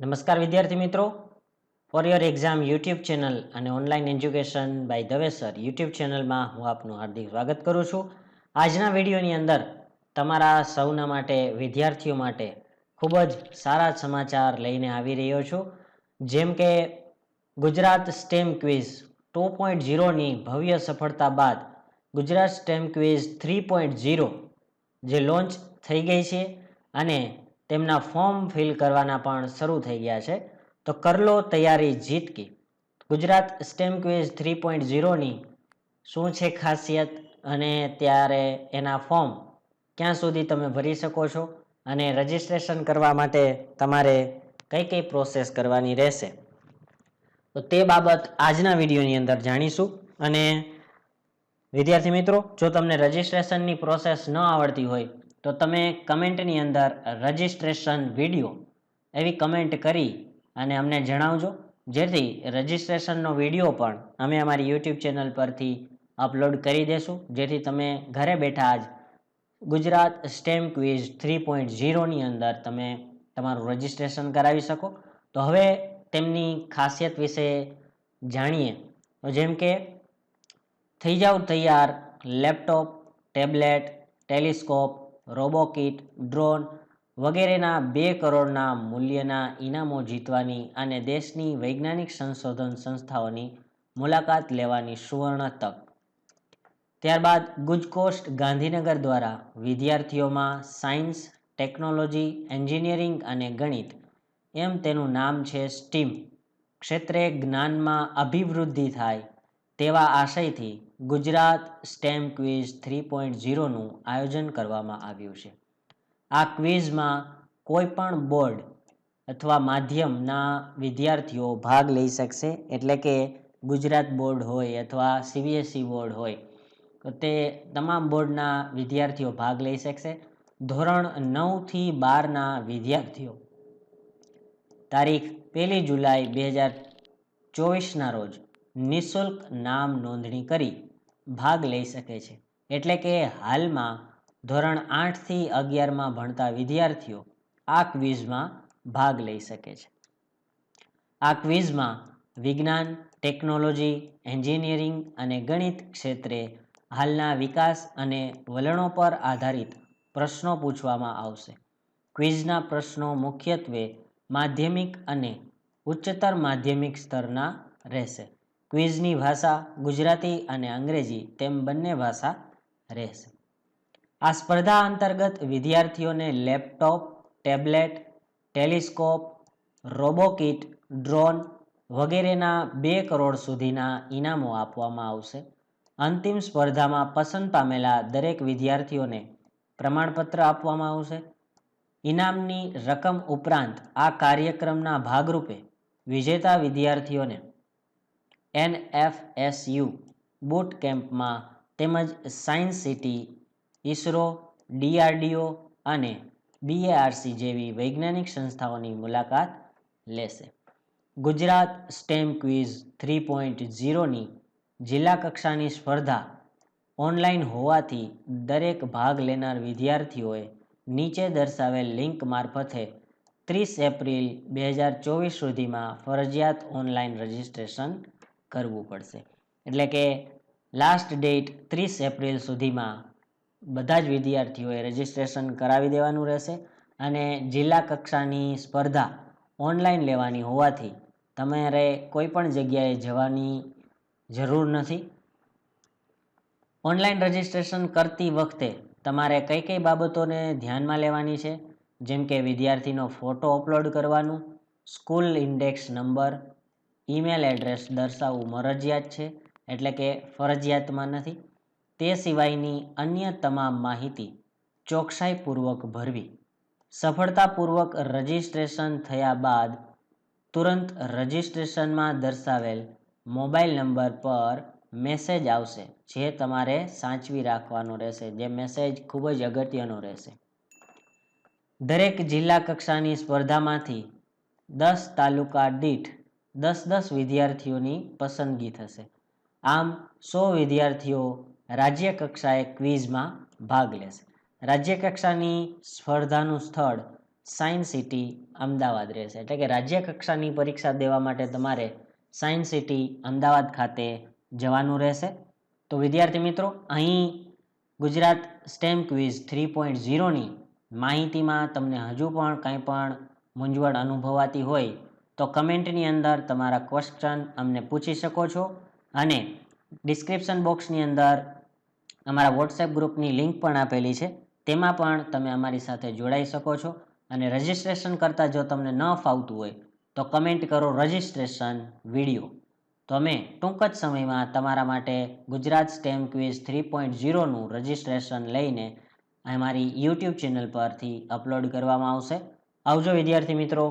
નમસ્કાર વિદ્યાર્થી મિત્રો. For your exam YouTube channel અને online education by Dave sir YouTube ચેનલમાં હું આપનું હાર્દિક સ્વાગત કરું છું. આજના વિડીયોની અંદર તમારા સૌના માટે, વિદ્યાર્થીઓ માટે ખૂબ જ સારા સમાચાર લઈને આવી રહ્યો છું. જેમ કે Gujarat STEM quiz two point ઝીરોની ભવ્ય સફળતા બાદ Gujarat STEM quiz three point zero જે લોન્ચ થઈ ગઈ છે. અને તેમના ફોર્મ ફિલ કરવાના પણ શરૂ થઈ ગયા છે. તો કરલો તૈયારી જીતકી Gujarat STEM quiz three point ઝીરોની શું છે ખાસિયત અને ત્યારે એના ફોર્મ? ક્યાં સુધી તમે ભરી શકો છો? અને રજિસ્ટ્રેશન કરવા માટે તમારે કઈ કઈ પ્રોસેસ કરવાની રહેશે? તો તે બાબત આજના વિડીયોની અંદર જાણીશું. અને વિદ્યાર્થી મિત્રો, જો તમને રજિસ્ટ્રેશનની પ્રોસેસ ન આવડતી હોય તો તમે કમેન્ટની અંદર રજિસ્ટ્રેશન વીડિયો એવી કમેન્ટ કરી અને અમને જણાવજો. જેથી રજિસ્ટ્રેશનનો વીડિયો પણ અમે અમારી યુટ્યુબ ચેનલ પરથી અપલોડ કરી દેશું. જેથી તમે ઘરે બેઠા જ Gujarat STEM quiz three point ઝીરોની અંદર તમે તમારું રજિસ્ટ્રેશન કરાવી શકો. તો હવે તેમની ખાસિયત વિશે જાણીએ. તો જેમ કે થઈ જાવ તૈયાર laptop, tablet, telescope robokit, drone વગેરેના બે કરોડના મૂલ્યના ઇનામો જીતવાની અને દેશની વૈજ્ઞાનિક સંશોધન સંસ્થાઓની મુલાકાત લેવાની સુવર્ણ તક. ત્યારબાદ ગુજકોસ્ટ ગાંધીનગર દ્વારા વિદ્યાર્થીઓમાં સાયન્સ, ટેકનોલોજી, એન્જિનિયરિંગ અને ગણિત એમ તેનું નામ છે સ્ટીમ. ક્ષેત્રે જ્ઞાનમાં અભિવૃદ્ધિ થાય તેવા આશયથી Gujarat STEM quiz three point ઝીરોનું આયોજન કરવામાં આવ્યું છે. આ ક્વિઝમાં કોઈ પણ બોર્ડ અથવા માધ્યમના વિદ્યાર્થીઓ ભાગ લઈ શકશે, એટલે કે ગુજરાત બોર્ડ હોય અથવા સીબીએસઈ બોર્ડ હોય, તો તે તમામ બોર્ડના વિદ્યાર્થીઓ ભાગ લઈ શકશે. ધોરણ નવથી બારના વિદ્યાર્થીઓ. તારીખ પહેલી જુલાઈ બે હજાર ચોવીસના રોજ નિઃશુલ્ક નામ નોંધણી કરી ભાગ લઈ શકે છે. એટલે કે હાલમાં ધોરણ આઠથી અગિયારમાં ભણતા વિદ્યાર્થીઓ આ ક્વિઝમાં ભાગ લઈ શકે છે. આ ક્વિઝમાં વિજ્ઞાન, ટેકનોલોજી, એન્જિનિયરિંગ અને ગણિત ક્ષેત્રે હાલના વિકાસ અને વલણો પર આધારિત પ્રશ્નો પૂછવામાં આવશે. ક્વિઝના પ્રશ્નો મુખ્યત્વે માધ્યમિક અને ઉચ્ચતર માધ્યમિક સ્તરના રહેશે. ક્વિઝની ભાષા ગુજરાતી અને અંગ્રેજી તેમ બંને ભાષા રહેશે. આ સ્પર્ધા અંતર્ગત વિદ્યાર્થીઓને laptop, tablet, telescope, robokit, drone વગેરેના બે કરોડ સુધીના ઇનામો આપવામાં આવશે. અંતિમ સ્પર્ધામાં પસંદ પામેલા દરેક વિદ્યાર્થીઓને પ્રમાણપત્ર આપવામાં આવશે. ઇનામની રકમ ઉપરાંત આ કાર્યક્રમના ભાગરૂપે વિજેતા વિદ્યાર્થીઓને એનએફએસયુ બુટ કેમ્પમાં તેમજ સાયન્સ સિટી ઇસરો ડીઆરડીઓ અને બીએઆરસી જેવી વૈજ્ઞાનિક સંસ્થાઓની મુલાકાત લેશે. Gujarat STEM quiz three point ઝીરોની જિલ્લા કક્ષાની સ્પર્ધા ઓનલાઈન હોવાથી દરેક ભાગ લેનાર વિદ્યાર્થીઓએ નીચે દર્શાવેલ લિંક મારફતે ત્રીસ એપ્રિલ બે હજાર ચોવીસ સુધીમાં ફરજિયાત ઓનલાઈન રજિસ્ટ્રેશન કરવું પડશે. એટલે કે લાસ્ટ ડેટ ત્રીસ એપ્રિલ સુધીમાં બધા જ વિદ્યાર્થીઓએ રજિસ્ટ્રેશન કરાવી દેવાનું રહેશે અને જિલ્લા કક્ષાની સ્પર્ધા ઓનલાઈન લેવાની હોવાથી તમારે કોઈ પણ જગ્યાએ જવાની જરૂર નથી. ઓનલાઈન રજિસ્ટ્રેશન કરતી વખતે તમારે કઈ કઈ બાબતોને ધ્યાનમાં લેવાની છે? જેમ કે વિદ્યાર્થીનો ફોટો અપલોડ કરવાનું school index number email address દર્શાવવું મરજિયાત છે, એટલે કે ફરજિયાતમાં નથી. તે સિવાયની અન્ય તમામ માહિતી ચોકસાઈપૂર્વક ભરવી. સફળતાપૂર્વક રજિસ્ટ્રેશન થયા બાદ તુરંત રજિસ્ટ્રેશનમાં દર્શાવેલ મોબાઈલ નંબર પર મેસેજ આવશે, જે તમારે સાચવી રાખવાનો રહેશે, જે મેસેજ ખૂબ જ અગત્યનો રહેશે. દરેક જિલ્લા કક્ષાની સ્પર્ધામાંથી દસ તાલુકા દીઠ દસ દસ વિદ્યાર્થીઓની પસંદગી થશે. આમ, સો વિદ્યાર્થીઓ રાજ્ય કક્ષાએ ક્વિઝમાં ભાગ લેશે. રાજ્ય કક્ષાની સ્પર્ધાનું સ્થળ સાયન્સ સિટી અમદાવાદ રહેશે. એટલે કે રાજ્ય કક્ષાની પરીક્ષા દેવા માટે તમારે સાયન્સ સિટી અમદાવાદ ખાતે જવાનું રહેશે. તો વિદ્યાર્થી મિત્રો, અહીં Gujarat STEM quiz three point ઝીરોની માહિતીમાં તમને હજુ પણ કંઈ પણ મૂંઝવણ અનુભવાતી હોય તો કમેન્ટની અંદર તમારા ક્વેશ્ચન અમને પૂછી શકો છો અને ડિસ્ક્રિપ્શન બોક્સની અંદર અમારા વોટ્સએપ ગ્રુપની લિંક પણ આપેલી છે. તેમાં પણ તમે અમારી સાથે જોડાઈ શકો છો અને રજિસ્ટ્રેશન કરતાં જો તમને ન ફાવતું હોય તો કમેન્ટ કરો રજિસ્ટ્રેશન વીડિયો તો અમે ટૂંક જ સમયમાં તમારા માટે Gujarat STEM quiz three point ઝીરોનું registration લઈને અમારી યુટ્યુબ ચેનલ પરથી અપલોડ કરવામાં આવશે. આવજો વિદ્યાર્થી મિત્રો.